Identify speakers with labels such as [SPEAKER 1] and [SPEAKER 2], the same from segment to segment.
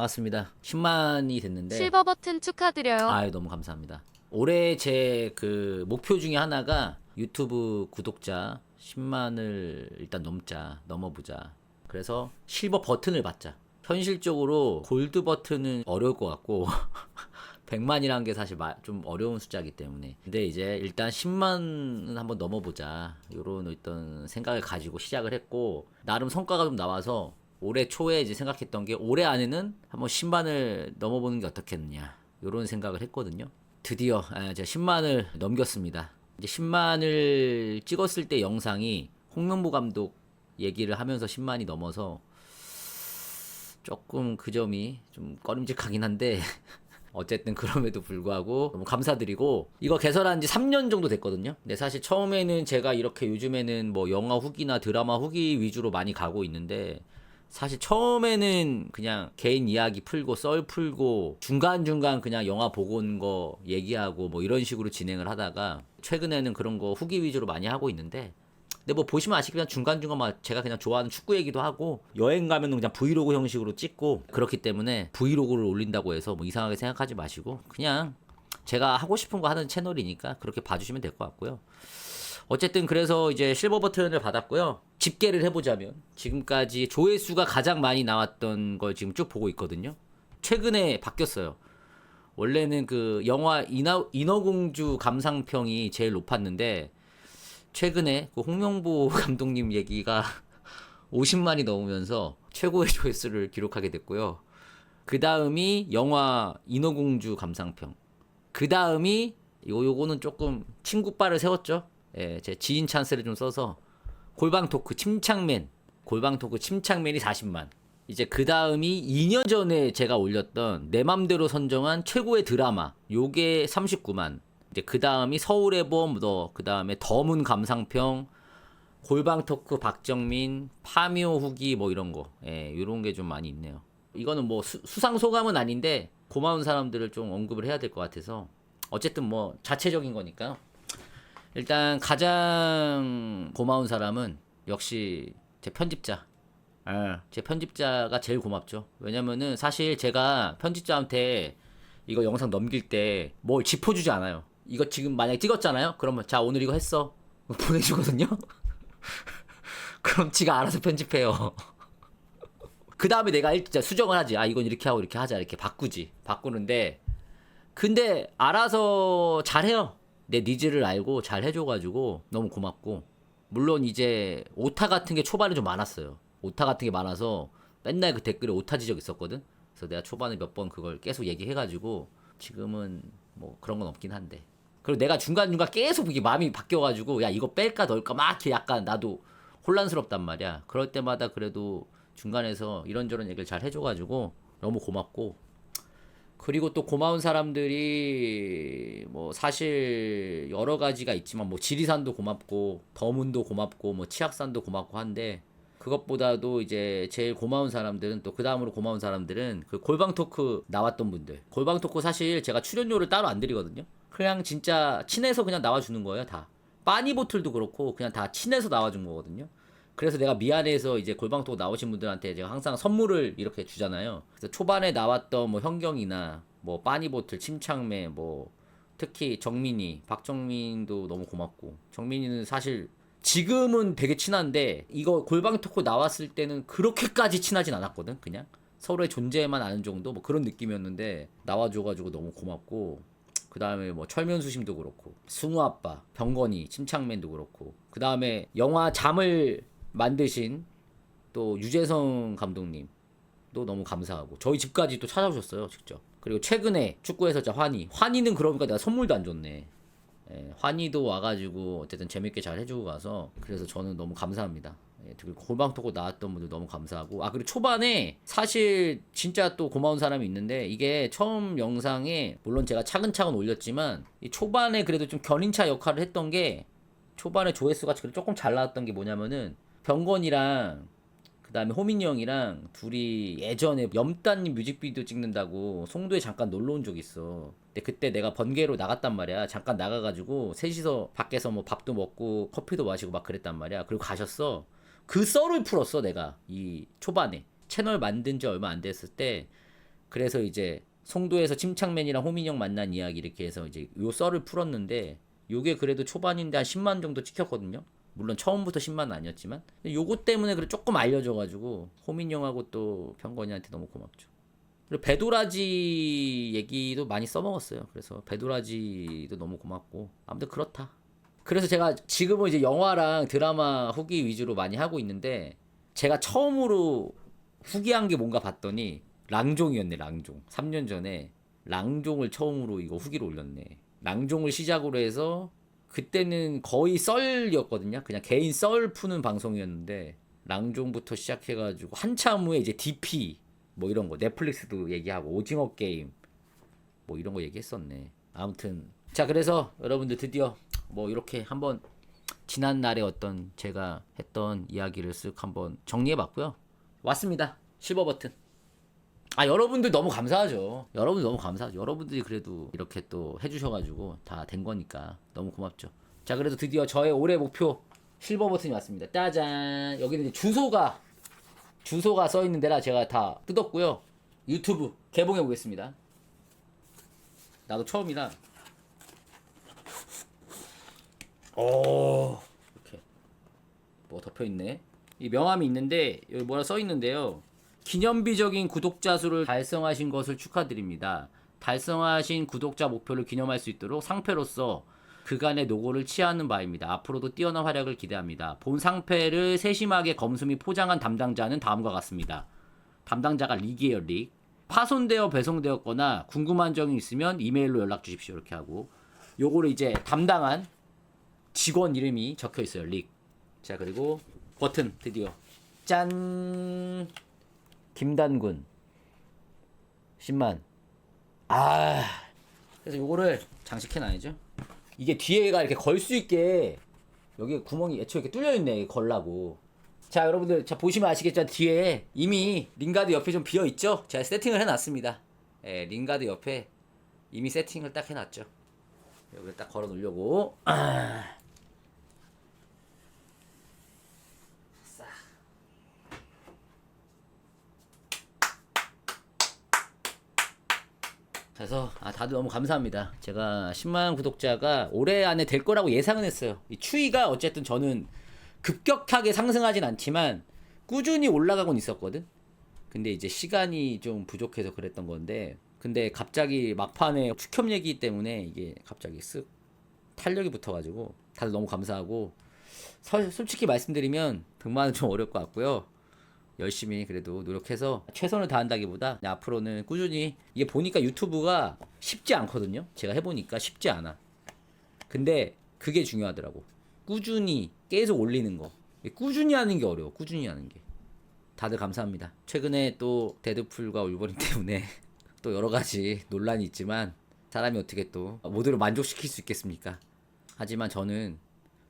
[SPEAKER 1] 반갑습니다. 10만이 됐는데
[SPEAKER 2] 실버 버튼 축하드려요.
[SPEAKER 1] 아유 너무 감사합니다. 올해 제 그 목표 중에 하나가 유튜브 구독자 10만을 일단 넘자 넘어보자. 그래서 실버 버튼을 받자. 현실적으로 골드 버튼은 어려울 것 같고 100만이라는 게 사실 마- 좀 어려운 숫자이기 때문에 근데 이제 일단 10만은 한번 넘어보자 요런 어떤 생각을 가지고 시작을 했고 나름 성과가 좀 나와서 올해 초에 이제 생각했던 게 올해 안에는 한번 10만을 넘어보는 게 어떻겠느냐 요런 생각을 했거든요 드디어 아, 제가 10만을 넘겼습니다 이제 10만을 찍었을 때 영상이 홍명보 감독 얘기를 하면서 10만이 넘어서 조금 그 점이 좀 꺼림직하긴 한데 어쨌든 그럼에도 불구하고 너무 감사드리고 이거 개설한 지 3년 정도 됐거든요. 근데 사실 처음에는 제가 이렇게 요즘에는 뭐 영화 후기나 드라마 후기 위주로 많이 가고 있는데 사실 처음에는 그냥 개인 이야기 풀고 썰 풀고 중간중간 그냥 영화 보고 온 거 얘기하고 뭐 이런 식으로 진행을 하다가 최근에는 그런 거 후기 위주로 많이 하고 있는데 근데 뭐 보시면 아시겠지만 중간중간 막 제가 그냥 좋아하는 축구 얘기도 하고 여행 가면 그냥 브이로그 형식으로 찍고 그렇기 때문에 브이로그를 올린다고 해서 뭐 이상하게 생각하지 마시고 그냥 제가 하고 싶은 거 하는 채널이니까 그렇게 봐주시면 될 것 같고요. 어쨌든 그래서 이제 실버 버튼을 받았고요. 집계를 해보자면 지금까지 조회수가 가장 많이 나왔던 걸 지금 쭉 보고 있거든요. 최근에 바뀌었어요. 원래는 그 영화 인어, 인어공주 감상평이 제일 높았는데 최근에 그 홍명보 감독님 얘기가 50만이 넘으면서 최고의 조회수를 기록하게 됐고요. 그 다음이 영화 인어공주 감상평. 그 다음이 요 요거는 조금 친구빠를 세웠죠. 예, 제 지인 찬스를 좀 써서 골방 토크 침착맨 골방 토크 침착맨이 40만. 이제 그 다음이 2년 전에 제가 올렸던 내 맘대로 선정한 최고의 드라마 요게 39만. 이제 그 다음이 서울의 봄, 너, 그 다음에 더문 감상평, 골방 토크 박정민, 파묘 후기 뭐 이런 거, 예, 이런 게 좀 많이 있네요. 이거는 뭐 수, 수상 소감은 아닌데 고마운 사람들을 좀 언급을 해야 될 것 같아서 어쨌든 뭐 자체적인 거니까 일단 가장 고마운 사람은 역시 제 편집자. 예, 제 편집자가 제일 고맙죠. 왜냐면은 사실 제가 편집자한테 이거 영상 넘길 때 뭘 짚어주지 않아요. 이거 지금 만약에 찍었잖아요? 그러면 자 오늘 이거 했어. 보내주거든요. 그럼 지가 알아서 편집해요. 그 다음에 내가 진짜 수정을 하지. 아 이건 이렇게 하고 이렇게 하자 이렇게 바꾸지. 바꾸는데 근데 알아서 잘해요. 내 니즈를 알고 잘 해줘가지고 너무 고맙고 물론 이제 오타 같은 게 초반에 좀 많았어요. 오타 같은 게 많아서 맨날 그 댓글에 오타 지적 있었거든. 그래서 내가 초반에 몇 번 그걸 계속 얘기해가지고 지금은 뭐 그런 건 없긴 한데. 그리고 내가 중간 중간 계속 이게 마음이 바뀌어가지고 야 이거 뺄까 넣을까 막 이렇게 약간 나도 혼란스럽단 말이야. 그럴 때마다 그래도 중간에서 이런저런 얘기를 잘 해줘가지고 너무 고맙고 그리고 또 고마운 사람들이 뭐 사실 여러 가지가 있지만 뭐 지리산도 고맙고 더문도 고맙고 뭐 치악산도 고맙고 한데 그것보다도 이제 제일 고마운 사람들은 또 그 다음으로 고마운 사람들은 그 골방 토크 나왔던 분들. 골방 토크 사실 제가 출연료를 따로 안 드리거든요. 그냥 진짜 친해서 그냥 나와주는 거예요 다. 빠니보틀도 그렇고 그냥 다 친해서 나와준 거거든요 그래서 내가 미안해서 이제 골방토 나오신 분들한테 제가 항상 선물을 이렇게 주잖아요. 그래서 초반에 나왔던 뭐 현경이나 뭐 빠니보틀, 침착맨, 뭐 특히 정민이, 박정민도 너무 고맙고. 정민이는 사실 지금은 되게 친한데 이거 골방 토크 나왔을 때는 그렇게까지 친하진 않았거든. 그냥. 서로의 존재만 아는 정도? 뭐 그런 느낌이었는데 나와줘가지고 너무 고맙고. 그 다음에 뭐 철면수심도 그렇고. 승우 아빠, 병건이, 침착맨도 그렇고. 그 다음에 영화 잠을 만드신 또 유재성 감독님도 너무 감사하고 저희 집까지 또 찾아오셨어요 직접. 그리고 최근에 축구 해설자 환희. 환희는 그러니까 내가 선물도 안 줬네. 예, 환희도 와가지고 어쨌든 재밌게 잘 해주고 가서 그래서 저는 너무 감사합니다. 예, 그리고 골방 토고 나왔던 분들 너무 감사하고. 아 그리고 초반에 사실 진짜 또 고마운 사람이 있는데 이게 처음 영상에 물론 제가 차근차근 올렸지만 이 초반에 그래도 좀 견인차 역할을 했던 게 초반에 조회수가 조금 잘 나왔던 게 뭐냐면은 병건이랑 그 다음에 호민이 형이랑 둘이 예전에 염따님 뮤직비디오 찍는다고 송도에 잠깐 놀러 온 적이 있어. 근데 그때 내가 번개로 나갔단 말이야. 잠깐 나가가지고 셋이서 밖에서 뭐 밥도 먹고 커피도 마시고 막 그랬단 말이야. 그리고 가셨어. 그 썰을 풀었어 내가 이 초반에 채널 만든 지 얼마 안 됐을 때 그래서 이제 송도에서 침착맨이랑 호민영 만난 이야기 이렇게 해서 이제 요 썰을 풀었는데 요게 그래도 초반인데 한 10만 정도 찍혔거든요. 물론 처음부터 10만은 아니었지만 요거 때문에 그래 조금 알려져가지고 호민영하고 또 병건이한테 너무 고맙죠. 그리고 배도라지 얘기도 많이 써먹었어요. 그래서 배도라지도 너무 고맙고 아무튼 그렇다. 그래서 제가 지금은 이제 영화랑 드라마 후기 위주로 많이 하고 있는데 제가 처음으로 후기한 게 뭔가 봤더니 랑종이었네 랑종 3년 전에 랑종을 처음으로 이거 후기로 올렸네 랑종을 시작으로 해서 그때는 거의 썰이었거든요. 그냥 개인 썰 푸는 방송이었는데 랑종부터 시작해가지고 한참 후에 이제 DP 뭐 이런 거 넷플릭스도 얘기하고 오징어 게임 뭐 이런 거 얘기했었네. 아무튼. 자 그래서 여러분들 드디어 뭐 이렇게 한번 지난 날의 어떤 제가 했던 이야기를 쓱 한번 정리해봤고요. 왔습니다. 실버 버튼 아 여러분들 너무 감사하죠. 여러분 너무 감사하죠. 여러분들이 그래도 이렇게 또 해주셔가지고 다 된 거니까 너무 고맙죠. 자 그래서 드디어 저의 올해 목표 실버 버튼이 왔습니다. 짜잔. 여기는 이제 주소가 주소가 써 있는 데라 제가 다 뜯었고요. 유튜브 개봉해 보겠습니다. 나도 처음이라. 오 이렇게 뭐 덮여 있네. 이 명함이 있는데 여기 뭐라 써 있는데요. 기념비적인 구독자 수를 달성하신 것을 축하드립니다. 달성하신 구독자 목표를 기념할 수 있도록 상패로서 그간의 노고를 치하는 바입니다. 앞으로도 뛰어난 활약을 기대합니다. 본 상패를 세심하게 검수 및 포장한 담당자는 다음과 같습니다. 담당자가 릭이에요, 릭. 파손되어 배송되었거나 궁금한 점이 있으면 이메일로 연락 주십시오. 이렇게 하고 요거를 이제 담당한 직원 이름이 적혀 있어요. 릭. 자, 그리고 버튼 드디어 짠. 김단군 10만. 아. 그래서 요거를 장식해 놔야죠. 이게 뒤에가 이렇게 걸 수 있게 여기 구멍이 애초에 이렇게 뚫려 있네. 걸라고. 자, 여러분들 자 보시면 아시겠지만 뒤에 이미 링가드 옆에 좀 비어 있죠? 제가 세팅을 해 놨습니다. 예, 링가드 옆에 이미 세팅을 딱 해 놨죠. 여기 딱 걸어 놓으려고. 그래서 아 다들 너무 감사합니다. 제가 10만 구독자가 올해 안에 될 거라고 예상은 했어요. 이 추이가 어쨌든 저는 급격하게 상승하진 않지만 꾸준히 올라가곤 있었거든. 근데 이제 시간이 좀 부족해서 그랬던 건데 근데 갑자기 막판에 축협 얘기 때문에 이게 갑자기 쓱 탄력이 붙어가지고 다들 너무 감사하고 서- 솔직히 말씀드리면 100만 원좀 어려울 것 같고요. 열심히 그래도 노력해서 최선을 다한다기보다 앞으로는 꾸준히 이게 보니까 유튜브가 쉽지 않거든요. 제가 해보니까 쉽지 않아. 근데 그게 중요하더라고. 꾸준히 계속 올리는 거. 꾸준히 하는 게 어려워. 꾸준히 하는 게. 다들 감사합니다. 최근에 또 데드풀과 울버린 때문에 또 여러 가지 논란이 있지만 사람이 어떻게 또 모두를 만족시킬 수 있겠습니까? 하지만 저는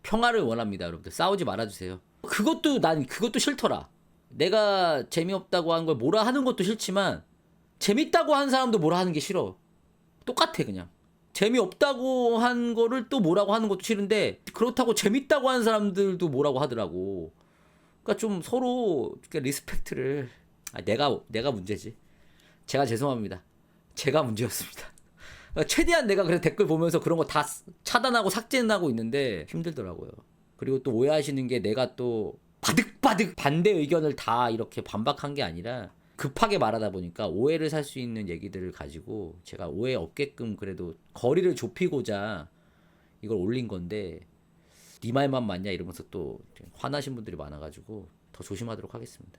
[SPEAKER 1] 평화를 원합니다, 여러분들. 싸우지 말아주세요. 그것도 난 그것도 싫더라. 내가 재미없다고 하는 걸 뭐라 하는 것도 싫지만 재밌다고 하는 사람도 뭐라 하는 게 싫어. 똑같아 그냥. 재미없다고 한 거를 또 뭐라고 하는 것도 싫은데 그렇다고 재밌다고 하는 사람들도 뭐라고 하더라고. 그러니까 좀 서로 이렇게 리스펙트를 아, 내가 내가 문제지. 제가 죄송합니다. 제가 문제였습니다. 그러니까 최대한 내가 그래 댓글 보면서 그런 거 다 차단하고 삭제하고 있는데 힘들더라고요. 그리고 또 오해하시는 게 내가 또 바득바득 반대 의견을 다 이렇게 반박한 게 아니라 급하게 말하다 보니까 오해를 살 수 있는 얘기들을 가지고 제가 오해 없게끔 그래도 거리를 좁히고자 이걸 올린 건데 네 말만 맞냐 이러면서 또 화나신 분들이 많아가지고 더 조심하도록 하겠습니다.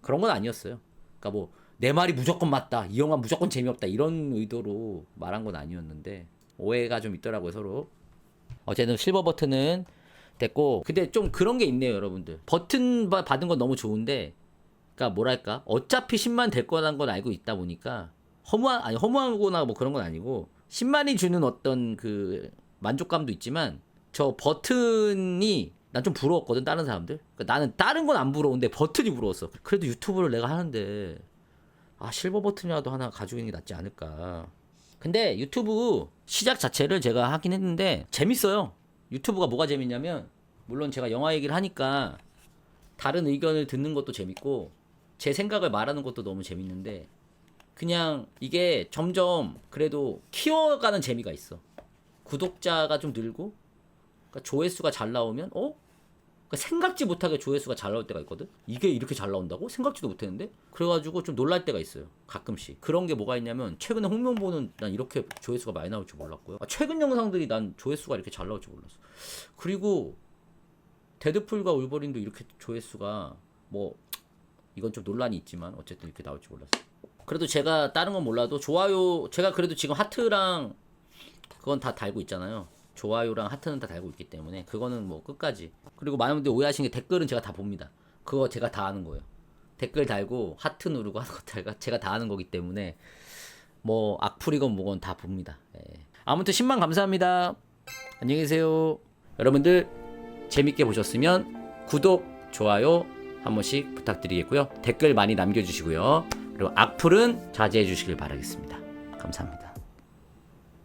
[SPEAKER 1] 그런 건 아니었어요. 그러니까 뭐 내 말이 무조건 맞다, 이 영화 무조건 재미없다 이런 의도로 말한 건 아니었는데 오해가 좀 있더라고요 서로. 어쨌든 실버 버튼은 됐고 근데 좀 그런 게 있네요 여러분들. 버튼 바- 받은 건 너무 좋은데 그러니까 뭐랄까? 어차피 10만 될 거라는 건 알고 있다 보니까 허무한 아니 허무하거나 뭐 그런 건 아니고 10만이 주는 어떤 그 만족감도 있지만 저 버튼이 난 좀 부러웠거든 다른 사람들. 그러니까 나는 다른 건 안 부러운데 버튼이 부러웠어. 그래도 유튜브를 내가 하는데 아 실버 버튼이라도 하나 가지고 있는 게 낫지 않을까. 근데 유튜브 시작 자체를 제가 하긴 했는데 재밌어요. 유튜브가 뭐가 재밌냐면 물론 제가 영화 얘기를 하니까 다른 의견을 듣는 것도 재밌고 제 생각을 말하는 것도 너무 재밌는데 그냥 이게 점점 그래도 키워가는 재미가 있어. 구독자가 좀 늘고 그러니까 조회수가 잘 나오면 어? 그러니까 생각지 못하게 조회수가 잘 나올 때가 있거든. 이게 이렇게 잘 나온다고? 생각지도 못했는데. 그래가지고 좀 놀랄 때가 있어요. 가끔씩. 그런 게 뭐가 있냐면 최근에 홍명보는 난 이렇게 조회수가 많이 나올 줄 몰랐고요. 아, 최근 영상들이 난 조회수가 이렇게 잘 나올 줄 몰랐어. 그리고 데드풀과 울버린도 이렇게 조회수가 뭐 이건 좀 논란이 있지만 어쨌든 이렇게 나올 줄 몰랐어. 그래도 제가 다른 건 몰라도 좋아요 제가 그래도 지금 하트랑 그건 다 달고 있잖아요. 좋아요랑 하트는 다 달고 있기 때문에 그거는 뭐 끝까지. 그리고 많은 분들이 오해하시는 게 댓글은 제가 다 봅니다. 그거 제가 다 하는 거예요. 댓글 달고 하트 누르고 하는 거 제가 제가 다 하는 거기 때문에 뭐 악플이건 뭐건 다 봅니다. 예. 아무튼 10만 감사합니다. 안녕히 계세요. 여러분들 재밌게 보셨으면 구독, 좋아요 한 번씩 부탁드리겠고요. 댓글 많이 남겨주시고요. 그리고 악플은 자제해 주시길 바라겠습니다. 감사합니다.